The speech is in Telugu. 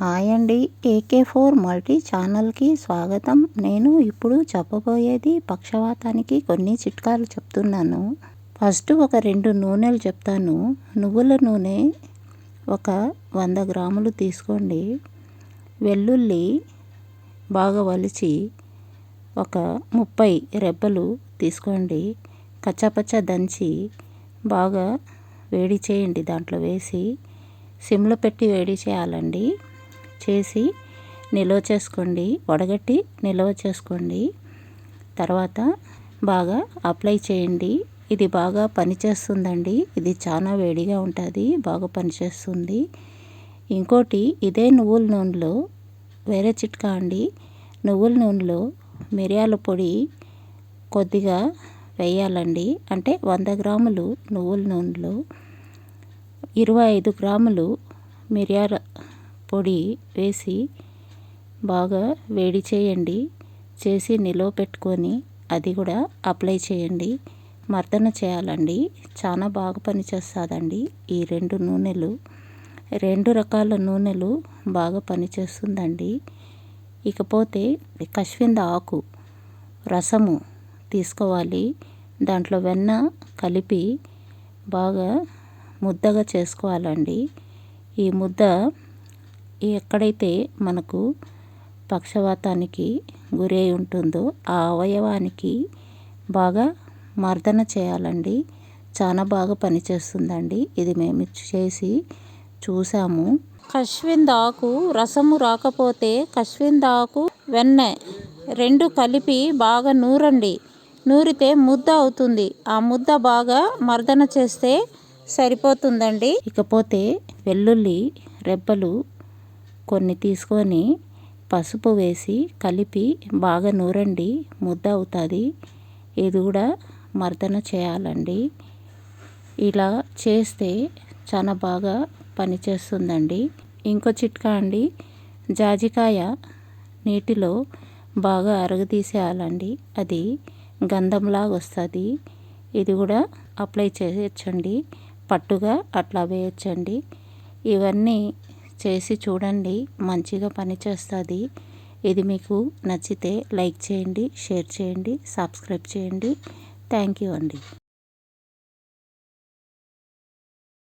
హాయ్ అండి ఏకే ఫోర్ మల్టీ ఛానల్కి స్వాగతం. నేను ఇప్పుడు చెప్పబోయేది పక్షవాతానికి కొన్ని చిట్కాలు చెప్తున్నాను. ఫస్ట్ ఒక రెండు నూనెలు చెప్తాను. నువ్వుల నూనె ఒక వంద గ్రాములు తీసుకోండి. వెల్లుల్లి బాగా వలిచి ఒక ముప్పై రెబ్బలు తీసుకోండి. కచ్చపచ్చ దంచి బాగా వేడి చేయండి దాంట్లో వేసి. సిమ్లో పెట్టి వేడి చేయాలండి. చేసి నిల్వ చేసుకోండి. వడగట్టి నిల్వ చేసుకోండి. తర్వాత బాగా అప్లై చేయండి. ఇది బాగా పనిచేస్తుందండి. ఇది చాలా వేడిగా ఉంటుంది. బాగా పనిచేస్తుంది. ఇంకోటి ఇదే నువ్వుల నూనెలో వేరే చిట్కా అండి. నువ్వుల నూనెలో మిరియాల పొడి కొద్దిగా వేయాలండి. అంటే వంద గ్రాములు నువ్వుల నూనెలో ఇరవై ఐదు గ్రాములు మిరియాల పొడి వేసి బాగా వేడి చేయండి. చేసి నిలువ పెట్టుకొని అది కూడా అప్లై చేయండి. మర్దన చేయాలండి. చాలా బాగా పనిచేస్తుందండి ఈ రెండు నూనెలు. రెండు రకాల నూనెలు బాగా పనిచేస్తుందండి ఇకపోతే కశ్వింద ఆకు రసము తీసుకోవాలి. దాంట్లో వెన్న కలిపి బాగా ముద్దగా చేసుకోవాలండి. ఈ ముద్ద ఎక్కడైతే మనకు పక్షవాతానికి గురై ఉంటుందో ఆ అవయవానికి బాగా మర్దన చేయాలండి. చాలా బాగా పనిచేస్తుందండి. ఇది మేము చేసి చూసాము. కశ్విందాకు రసము రాకపోతే కశ్విందాకు వెన్నె రెండు కలిపి బాగా నూరండి. నూరితే ముద్ద అవుతుంది. ఆ ముద్ద బాగా మర్దన చేస్తే సరిపోతుందండి. ఇకపోతే వెల్లుల్లి రెబ్బలు కొన్ని తీసుకొని పసుపు వేసి కలిపి బాగా నూరండి ముద్ద అవుతుంది ఇది కూడా మర్దన చేయాలండి. ఇలా చేస్తే చాలా బాగా పనిచేస్తుందండి. ఇంకో చిట్కా అండి జాజికాయ నీటిలో బాగా అరగదీసేయాలండి. అది గంధంలాగా వస్తుంది ఇది కూడా అప్లై చేయొచ్చండి. పట్టుగా అట్లా వేయచ్చండి. ఇవన్నీ చేసి చూడండి. మంచిగా పనిచేస్తుంది ఇది మీకు నచ్చితే లైక్ చేయండి షేర్ చేయండి సబ్స్క్రైబ్ చేయండి. థ్యాంక్ యూ అండి.